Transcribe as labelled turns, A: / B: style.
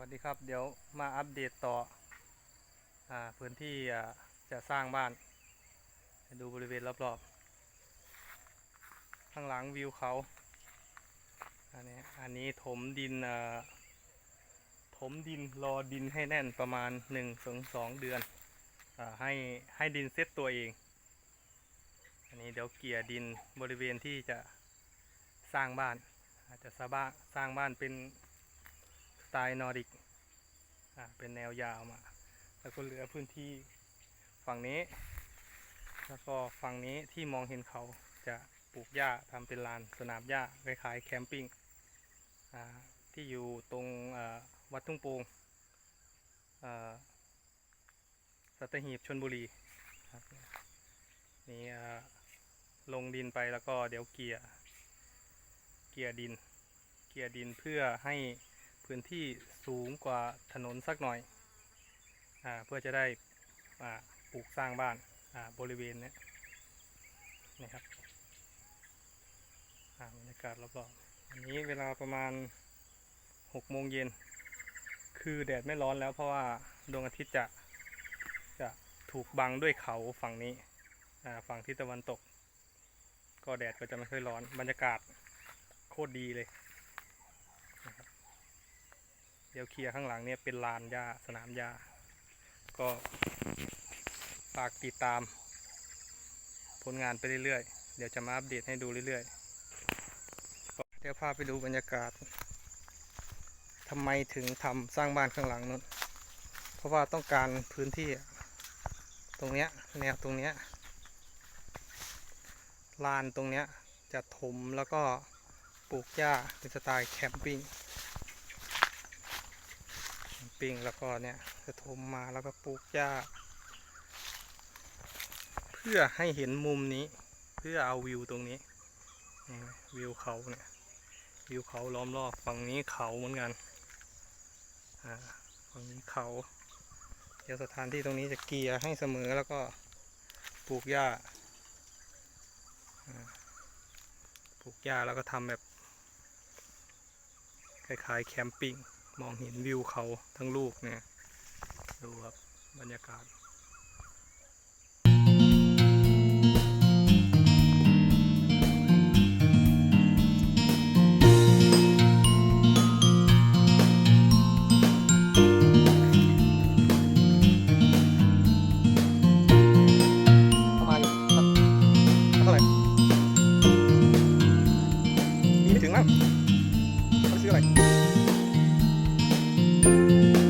A: วัสดีครับเดี๋ยวมาอัปเดตต่ออาพื้นที่อ่าจะสร้างบ้าน ดูบริเวณรอบๆ ข้างหลังวิวเขา อันนี้อันนี้ถมดินอ่าถมดินรอดินให้แน่นประมาณ1นถึงสองเดือนอาให้ให้ดินเซตตัวเอง อันนี้เดี๋ยวเกี่ยดินบริเวณที่จะสร้างบ้านอาจจะสร้างบ้านสร้างบ้านเป็น ตล์นอร์ดิกเป็นแนวยาวมา แล้วก็เหลือพื้นที่ฝั่งนี้ แล้วก็ฝั่งนี้ที่มองเห็นเขาจะปลูกหญ้าทำเป็นลานสนามหญ้าคล้ายๆแคมปิ้งที่อยู่ตรงวัดทุ่งโป่งสัตหีบชนบุรีนี่ลงดินไปแล้วก็เดี๋ยวเกลี่ยเกลี่ยดิน เกลี่ยดินเพื่อให้ พื้นที่สูงกว่าถนนสักหน่อยอเพื่อจะได้ปลูกสร้างบ้านาบริเวณนี้นี่ครับบรรยากาศรอบๆอันนี้เวลาประมาณหกโมงเย็นคือแดดไม่ร้อนแล้วเพราะว่าดวงอาทิตย์จะจะถูกบังด้วยเขาฝั่งนี้ฝั่งทิศตะวันตก ก็แดดก็จะไม่ค่อยร้อนบรรยากาศโคตรดีเลย เดี๋ยวเคลียร์ข้างหลังเนี่ยเป็นลานหญ้าสนามหญ้าก็ฝากติดตาม ผลงานไปเรื่อยๆ เดี๋ยวจะมาอัปเดตให้ดูเรื่อยๆ เดี๋ยวพาไปดูบรรยากาศทำไมถึงทำสร้างบ้านข้างหลังนู้นเพราะว่าต้องการพื้นที่ตรงเนี้ยแนวตรงเนี้ยลานตรงเนี้ยจะถมแล้วก็ปลูกหญ้าเป็นสไตล์แคมปิ้ง ปิ้งแล้วก็เนี่ยจะถมมาแล้วก็ปลูกหญ้า เพื่อให้เห็นมุมนี้ เพื่อเอาวิวตรงนี้วิวเขาเนี่ยวิวเขาล้อมรอบฝั่งนี้เขาเหมือนกันอ่าฝั่งนี้เขาเดี๋ยวสถานที่ตรงนี้จะเกลียร์ให้เสมอแล้วก็ปลูกหญ้าอ่าปลูกหญ้าแล้วก็ทำแบบคล้ายๆแคมปิ้ง มองเห็นวิวเขาทั้งลูกเนี่ย ดูครับบรรยากาศประมาณเท่าไหร่มีไม่ถึงมั้งเขาซื้ออะไร you.